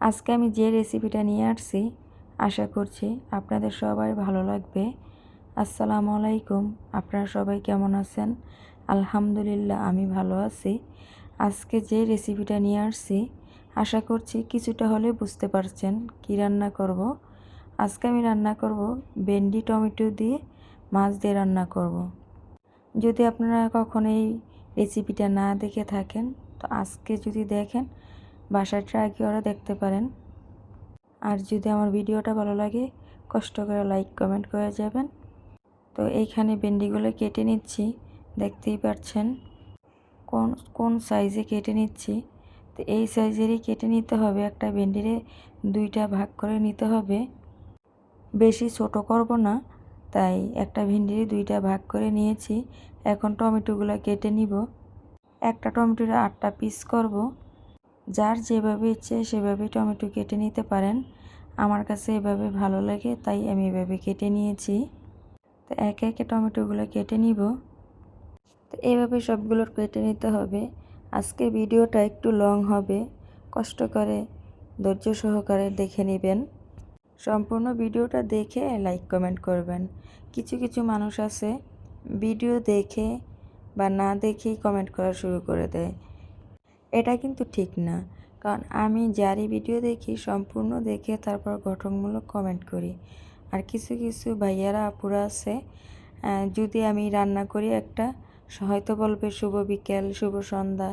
আজকে আমি যে রেসিপিটা নিয়ে আসছি, আশা করছি আপনাদের সবাই ভালো লাগবে। আসসালামু আলাইকুম, আপনারা সবাই কেমন আছেন? আলহামদুলিল্লাহ, আমি ভালো আছি। আজকে যে রেসিপিটা নিয়ে আসছি, আশা করছি কিছুটা হলে বুঝতে পারছেন কি রান্না করব। আজকে আমি রান্না করব ভেন্ডি টমেটো দিয়ে মাছ দিয়ে রান্না করব। যদি আপনারা কখনো এই রেসিপিটা না দেখে থাকেন, তো আজকে যদি দেখেন বাসায় ট্রাই করে দেখতে পারেন। আর যদি আমার ভিডিওটা ভালো লাগে, কষ্ট করে লাইক কমেন্ট করে যাবেন। তো এইখানে ভেন্ডিগুলো কেটে নিচ্ছি, দেখতেই পাচ্ছেন। কোন কোন সাইজে কেটে নিচ্ছি? তো এই সাইজেরই কেটে নিতে হবে, একটা ভেন্ডিরে দুইটা ভাগ করে নিতে হবে। বেশি ছোট করব না, তাই একটা ভেন্ডিরে দুইটা ভাগ করে নিয়েছি। এখন টমেটোগুলো কেটে নিব। একটা টমেটোর আটটা পিস করব। যার যেভাবে ইচ্ছে সেভাবে টমেটো কেটে নিতে পারেন। আমার কাছে এভাবে ভালো লাগে, তাই আমি এভাবে কেটে নিয়েছি। তো একে একে টমেটোগুলো কেটে নিব। তো এভাবে সবগুলো কেটে নিতে হবে। আজকে ভিডিওটা একটু লং হবে। কষ্ট করে, ধৈর্য সহকারে দেখে নেবেন। সম্পূর্ণ ভিডিওটা দেখে লাইক কমেন্ট করবেন। কিছু কিছু মানুষ আছে, ভিডিও দেখে বা না দেখেই কমেন্ট করা শুরু করে দেয়। এটা কিন্তু ঠিক না। কারণ আমি যারই ভিডিও দেখি, সম্পূর্ণ দেখে তারপর গঠনমূলক কমেন্ট করি। আর কিছু কিছু ভাইয়ারা, আপুরা আছে যদি আমি রান্না করি একটা, হয়তো বলবে শুভ বিকেল, শুভ সন্ধ্যা,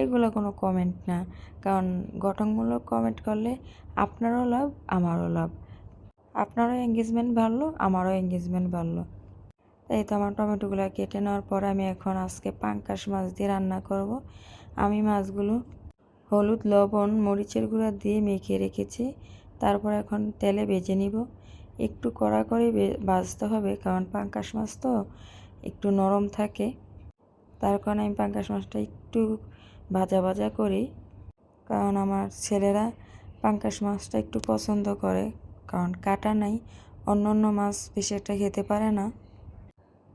এগুলো কোনো কমেন্ট না। কারণ গঠনমূলক কমেন্ট করলে আপনারও লাভ, আমারও লাভ। আপনারও এঙ্গেজমেন্ট বাড়লো, আমারও এঙ্গেজমেন্ট বাড়লো। এই তো আমার টমেটোগুলো কেটে নেওয়ার পর আমি এখন আজকে পাঙ্কাশ মাছ দিয়ে রান্না করব। আমি মাছগুলো হলুদ, লবণ, মরিচের গুঁড়া দিয়ে মেখে রেখেছি। তারপর এখন তেলে ভেজে নিব। একটু কড়া করে ভাজতে হবে, কারণ পাঙ্কাশ মাছ তো একটু নরম থাকে। তার কারণে আমি পাঙ্কাশ মাছটা একটু ভাজা ভাজা করি। কারণ আমার ছেলেরা পাঙ্কাশ মাছটা একটু পছন্দ করে, কারণ কাটা নাই। অন্য অন্য মাছ বেশি একটা খেতে পারে না।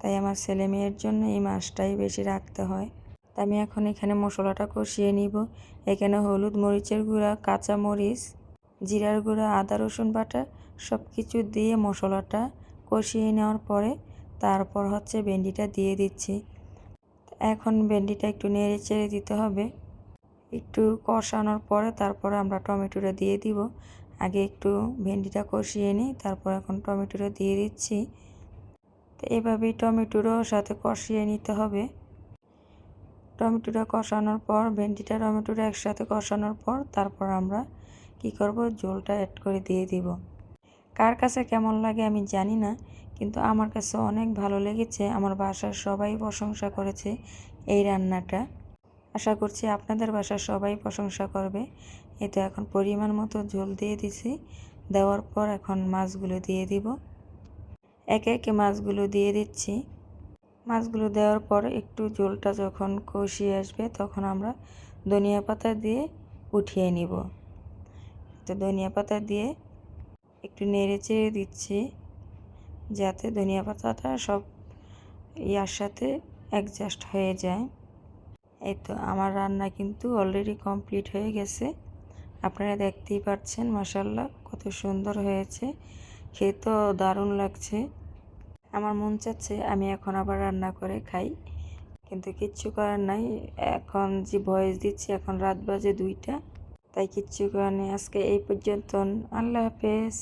তাই আমার ছেলে মেয়ের জন্য এই মাছটাই বেশি রাখতে হয়। তাই আমি এখন এখানে মশলাটা কষিয়ে নিব। এখানে হলুদ মরিচের গুঁড়া, কাঁচা মরিচ, জিরার গুঁড়া, আদা, রসুন বাটা সব কিছু দিয়ে মশলাটা কষিয়ে নেওয়ার পরে তারপর হচ্ছে ভেন্ডিটা দিয়ে দিচ্ছি। এখন ভেন্ডিটা একটু নেড়ে চেড়ে দিতে হবে। একটু কষানোর পরে তারপরে আমরা টমেটোটা দিয়ে দিব। আগে একটু ভেন্ডিটা কষিয়ে নিই, তারপর এখন টমেটোটা দিয়ে দিচ্ছি। তো এভাবেই টমেটোরও সাথে কষিয়ে নিতে হবে। টমেটোটা কষানোর পর, ভেন্ডিটা টমেটোটা একসাথে কষানোর পর, তারপর আমরা কি করব? জলটা অ্যাড করে দিয়ে দিব। কার কাছে কেমন লাগে আমি জানি না, কিন্তু আমার কাছে অনেক ভালো লেগেছে। আমার বাসার সবাই প্রশংসা করেছে এই রান্নাটা। আশা করছি আপনাদের বাসার সবাই প্রশংসা করবে। এতে এখন পরিমাণ মতো ঝোল দিয়ে দিছি। দেওয়ার পর এখন মাছগুলো দিয়ে দিব। একে একে মাছগুলো দিয়ে দিচ্ছি। মাছগুলো দেওয়ার পর একটু ঝোলটা যখন কষিয়ে আসবে তখন আমরা ধনিয়া পাতা দিয়ে উঠিয়ে নিব। তো ধনিয়া পাতা দিয়ে একটু নেড়ে চেড়ে দিচ্ছি যাতে ধনিয়া পাতাটা সব ইয়ার সাথে অ্যাডজাস্ট হয়ে যায়। এই তো আমার রান্না কিন্তু অলরেডি কমপ্লিট হয়ে গেছে। আপনারা দেখতেই পাচ্ছেন মাসাল্লাহ কত সুন্দর হয়েছে। খেতেও দারুণ লাগছে। আমার মন চাচ্ছে আমি এখন আবার রান্না করে খাই, কিন্তু কিচ্ছু করার নাই। এখন যে ভয়েস দিচ্ছি, এখন রাত বাজে দুইটা, তাই কিচ্ছু করার নেই। আজকে এই পর্যন্ত আল্লাহ হাফেজ।